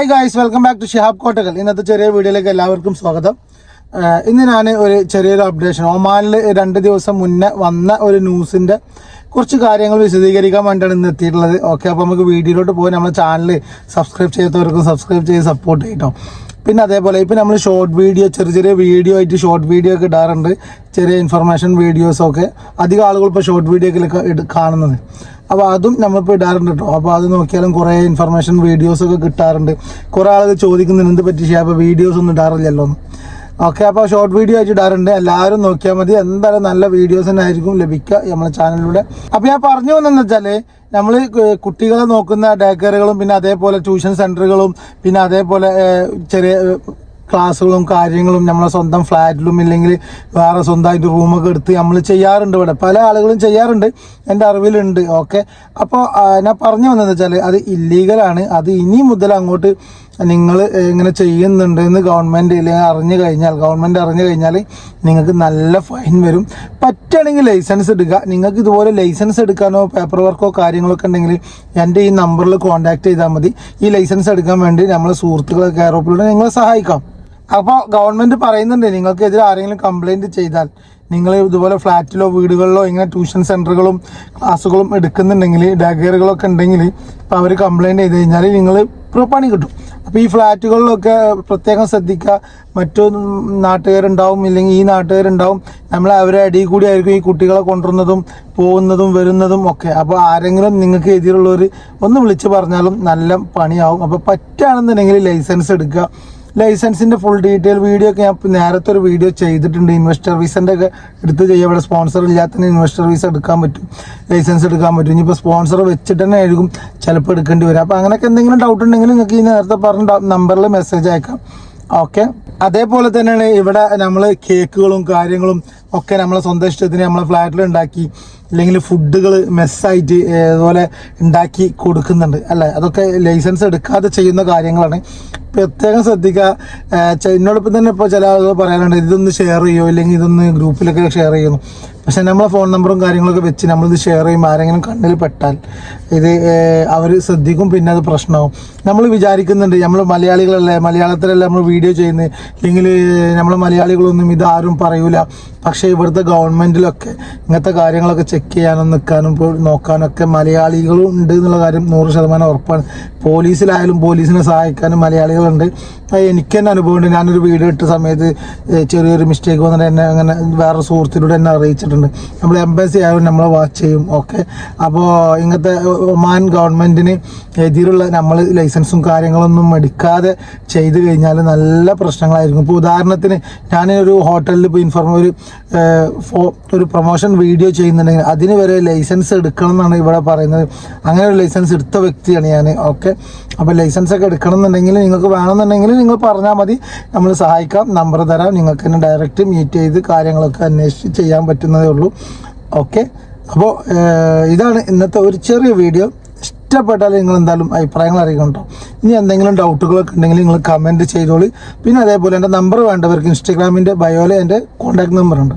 Hi guys welcome back to Shihab Kottakkal ഇന്നത്തെ ചെറിയ വീഡിയോയിലേക്ക് എല്ലാവർക്കും സ്വാഗതം. ഇന്ന് ഞാൻ ഒരു ചെറിയൊരു അപ്ഡേഷൻ ഒമാനിൽ രണ്ട് ദിവസം മുന്നേ വന്ന ഒരു ന്യൂസിന്റെ കുറച്ച് കാര്യങ്ങൾ വിശദീകരിക്കാൻ വേണ്ടിയാണ് ഇന്ന് എത്തിയിട്ടുള്ളത്. ഓക്കെ അപ്പോൾ നമുക്ക് വീഡിയോയിലോട്ട് പോയി നമ്മുടെ ചാനൽ സബ്സ്ക്രൈബ് ചെയ്യാത്തവർക്കും സബ്സ്ക്രൈബ് ചെയ്ത് സപ്പോർട്ട് ചെയ്യട്ടോ. പിന്നെ അതേപോലെ ഇപ്പം നമ്മൾ ഷോർട്ട് വീഡിയോ ചെറിയ ചെറിയ വീഡിയോ ആയിട്ട് ഷോർട്ട് വീഡിയോ ഒക്കെ ഇടാറുണ്ട്. ചെറിയ ഇൻഫർമേഷൻ വീഡിയോസൊക്കെ അധികം ആളുകൾ ഇപ്പോൾ ഷോർട്ട് വീഡിയോ ഒക്കെ കാണുന്നത്. അപ്പോൾ അതും നമ്മളിപ്പോൾ ഇടാറുണ്ട് കേട്ടോ അപ്പോൾ അത് നോക്കിയാലും കുറേ ഇൻഫർമേഷൻ വീഡിയോസൊക്കെ കിട്ടാറുണ്ട്. കുറേ ആളുകൾ ചോദിക്കുന്നുണ്ട് എന്ത് പറ്റി അപ്പോൾ വീഡിയോസ് ഒന്നും ഇടാറില്ലല്ലോ എന്ന് ഓക്കെ അപ്പോൾ ഷോർട്ട് വീഡിയോ ആയിട്ട് ഇടാറുണ്ട്. എല്ലാവരും നോക്കിയാൽ മതി. എന്തായാലും നല്ല വീഡിയോസ് തന്നെ ആയിരിക്കും ലഭിക്കുക നമ്മളെ ചാനലിലൂടെ അപ്പോൾ ഞാൻ പറഞ്ഞു വന്നെന്ന് വെച്ചാൽ നമ്മൾ കുട്ടികളെ നോക്കുന്ന ഡേക്കറുകളും പിന്നെ അതേപോലെ ട്യൂഷൻ സെന്ററുകളും പിന്നെ അതേപോലെ ചെറിയ ക്ലാസ്സുകളും കാര്യങ്ങളും നമ്മളെ സ്വന്തം ഫ്ലാറ്റിലും ഇല്ലെങ്കിൽ വേറെ സ്വന്തമായിട്ട് റൂമൊക്കെ എടുത്ത് നമ്മൾ ചെയ്യാറുണ്ട് ഇവിടെ. പല ആളുകളും ചെയ്യാറുണ്ട്. എന്റെ അറിവിലുണ്ട്. ഓക്കെ. അപ്പോൾ ഞാൻ പറഞ്ഞു വന്നതെന്ന് വെച്ചാൽ അത് ഇല്ലീഗലാണ് അത് ഇനി മുതൽ അങ്ങോട്ട് നിങ്ങൾ ഇങ്ങനെ ചെയ്യുന്നുണ്ട് എന്ന് ഗവൺമെന്റ് അറിഞ്ഞു കഴിഞ്ഞാൽ ഗവൺമെന്റ് അറിഞ്ഞു കഴിഞ്ഞാൽ നിങ്ങൾക്ക് നല്ല ഫൈൻ വരും. പറ്റുകയാണെങ്കിൽ ലൈസൻസ് എടുക്കുക. നിങ്ങൾക്ക് ഇതുപോലെ ലൈസൻസ് എടുക്കാനോ പേപ്പർ വർക്കോ കാര്യങ്ങളൊക്കെ ഉണ്ടെങ്കിൽ എന്റെ ഈ നമ്പറിൽ കോൺടാക്ട് ചെയ്താൽ മതി. ഈ ലൈസൻസ് എടുക്കാൻ വേണ്ടി നമ്മളെ സുഹൃത്തുക്കളെ കെയറോപ്പിലൂടെ നിങ്ങളെ സഹായിക്കാം. അപ്പോൾ ഗവൺമെന്റ് പറയുന്നുണ്ട് നിങ്ങൾക്കെതിരെ ആരെങ്കിലും കംപ്ലൈന്റ് ചെയ്താൽ നിങ്ങൾ ഇതുപോലെ ഫ്ലാറ്റിലോ വീടുകളിലോ ഇങ്ങനെ ട്യൂഷൻ സെന്ററുകളും ക്ലാസ്സുകളും എടുക്കുന്നുണ്ടെങ്കിൽ ഡാഗറുകളൊക്കെ ഉണ്ടെങ്കിൽ ഇപ്പോൾ അവർ കംപ്ലൈന്റ് ചെയ്ത് കഴിഞ്ഞാൽ നിങ്ങൾ പണി കിട്ടും. അപ്പോൾ ഈ ഫ്ലാറ്റുകളിലൊക്കെ പ്രത്യേകം ശ്രദ്ധിക്കുക. മറ്റു നാട്ടുകാരുണ്ടാവും ഇല്ലെങ്കിൽ ഈ നാട്ടുകാരുണ്ടാവും. നമ്മൾ അവരെ അടിയിൽ കൂടി ആയിരിക്കും ഈ കുട്ടികളെ കൊണ്ടുവരുന്നതും പോകുന്നതും വരുന്നതും ഒക്കെ. അപ്പോൾ ആരെങ്കിലും നിങ്ങൾക്ക് എതിരുള്ളവർ ഒന്ന് വിളിച്ച് പറഞ്ഞാലും നല്ല പണിയാവും. അപ്പോൾ പറ്റുകയാണെന്നുണ്ടെങ്കിൽ ലൈസൻസ് എടുക്കുക. ലൈസൻസിന്റെ ഫുൾ ഡീറ്റെയിൽ വീഡിയോ ഒക്കെ ഞാൻ നേരത്തെ ഒരു വീഡിയോ ചെയ്തിട്ടുണ്ട്. ഇൻവെസ്റ്റർ വിസന്റെ ഒക്കെ എടുത്ത് ചെയ്യുക ഇവിടെ സ്പോൺസർ ഇല്ലാത്ത ഇൻവെസ്റ്റർ വിസ എടുക്കാൻ പറ്റും. ലൈസൻസ് എടുക്കാൻ പറ്റും. ഇനിയിപ്പോൾ സ്പോൺസർ വെച്ചിട്ട് തന്നെ ആയിരിക്കും ചിലപ്പോൾ എടുക്കേണ്ടി വരും. അപ്പോൾ അങ്ങനെയൊക്കെ എന്തെങ്കിലും ഡൗട്ട് ഉണ്ടെങ്കിൽ നിങ്ങൾക്ക് ഈ നേരത്തെ പറഞ്ഞ നമ്പറിൽ മെസ്സേജ് അയക്കാം. ഓക്കെ അതേപോലെ തന്നെയാണ് ഇവിടെ നമ്മൾ കേക്കുകളും കാര്യങ്ങളും ഒക്കെ നമ്മളെ സ്വന്തം ഇഷ്ടത്തിന് നമ്മളെ ഫ്ലാറ്റിൽ ഉണ്ടാക്കി ഇല്ലെങ്കിൽ ഫുഡുകൾ മെസ്സായിട്ട് അതുപോലെ ഉണ്ടാക്കി കൊടുക്കുന്നുണ്ട്. അല്ലേ? അതൊക്കെ ലൈസൻസ് എടുക്കാതെ ചെയ്യുന്ന കാര്യങ്ങളാണ്. പ്രത്യേകം ശ്രദ്ധിക്കുക. എന്നോടൊപ്പം തന്നെ ഇപ്പോൾ ചില ആളുകൾ പറയാനുണ്ട് ഇതൊന്ന് ഷെയർ ചെയ്യോ? ഇല്ലെങ്കിൽ ഇതൊന്ന് ഗ്രൂപ്പിലൊക്കെ ഷെയർ ചെയ്യുന്നു. പക്ഷെ നമ്മളെ ഫോൺ നമ്പറും കാര്യങ്ങളൊക്കെ വെച്ച് നമ്മളിത് ഷെയർ ചെയ്യുമ്പോൾ ആരെങ്കിലും കണ്ണിൽ പെട്ടാൽ ഇത് അവർ ശ്രദ്ധിക്കും പിന്നെ അത് പ്രശ്നമാവും. നമ്മൾ വിചാരിക്കുന്നുണ്ട് നമ്മൾ മലയാളികളല്ലേ മലയാളത്തിലല്ലേ നമ്മൾ വീഡിയോ ചെയ്യുന്നത് ഇല്ലെങ്കിൽ നമ്മൾ മലയാളികളൊന്നും ഇതാരും പറയൂല. പക്ഷേ ഇവിടുത്തെ ഗവൺമെന്റിലൊക്കെ ഇങ്ങനത്തെ കാര്യങ്ങളൊക്കെ ചെക്ക് ചെയ്യാനും നിൽക്കാനും നോക്കാനൊക്കെ മലയാളികളും ഉണ്ട് എന്നുള്ള കാര്യം നൂറ് ശതമാനം ഉറപ്പാണ്. പോലീസിലായാലും പോലീസിനെ സഹായിക്കാനും മലയാളികളുണ്ട്. എനിക്ക് തന്നെ അനുഭവമുണ്ട്. ഞാനൊരു വീഡിയോ ഇട്ട സമയത്ത് ചെറിയൊരു മിസ്റ്റേക്ക് വന്നിട്ട് എന്നെ അങ്ങനെ വേറെ സുഹൃത്തിലൂടെ എന്നെ അറിയിച്ചിട്ടുണ്ട് നമ്മൾ എംബസി ആയാലും നമ്മൾ വാച്ച് ചെയ്യും. ഓക്കെ അപ്പോൾ ഇങ്ങനത്തെ ഒമാൻ ഗവൺമെന്റിന് എതിരുള്ള നമ്മൾ ലൈസൻസും കാര്യങ്ങളൊന്നും എടുക്കാതെ ചെയ്തു കഴിഞ്ഞാൽ നല്ല പ്രശ്നങ്ങളായിരിക്കും. ഇപ്പോൾ ഉദാഹരണത്തിന് ഞാൻ ഒരു ഹോട്ടലിൽ ഇപ്പോൾ ഇൻഫോർമ ഒരു ഒരു പ്രൊമോഷൻ വീഡിയോ ചെയ്യുന്നുണ്ടെങ്കിൽ അതിന് വരെ ലൈസൻസ് എടുക്കണം എന്നാണ് ഇവിടെ പറയുന്നത്. അങ്ങനെ ഒരു ലൈസൻസ് എടുത്ത വ്യക്തിയാണ് ഞാൻ. ഓക്കെ അപ്പോൾ ലൈസൻസ് ഒക്കെ എടുക്കണം എന്നുണ്ടെങ്കിൽ നിങ്ങൾക്ക് വേണമെന്നുണ്ടെങ്കിൽ നിങ്ങൾ പറഞ്ഞാൽ മതി. നമ്മൾ സഹായിക്കാം നമ്പർ തരാം. നിങ്ങൾക്ക് തന്നെ ഡയറക്റ്റ് മീറ്റ് ചെയ്ത് കാര്യങ്ങളൊക്കെ അന്വേഷിച്ച് ചെയ്യാൻ പറ്റുന്നതേ ഉള്ളൂ ഓക്കെ അപ്പോൾ ഇതാണ് ഇന്നത്തെ ഒരു ചെറിയ വീഡിയോ. ഇഷ്ടപ്പെട്ടാൽ നിങ്ങൾ എന്തായാലും അഭിപ്രായങ്ങൾ അറിയിക്കണം ഇനി എന്തെങ്കിലും ഡൗട്ടുകളൊക്കെ ഉണ്ടെങ്കിൽ നിങ്ങൾ കമന്റ് ചെയ്തോളി. പിന്നെ അതേപോലെ എന്റെ നമ്പർ വേണ്ടവർക്ക് ഇൻസ്റ്റഗ്രാമിന്റെ ബയോയിൽ എന്റെ കോൺടാക്ട് നമ്പർ ഉണ്ട്.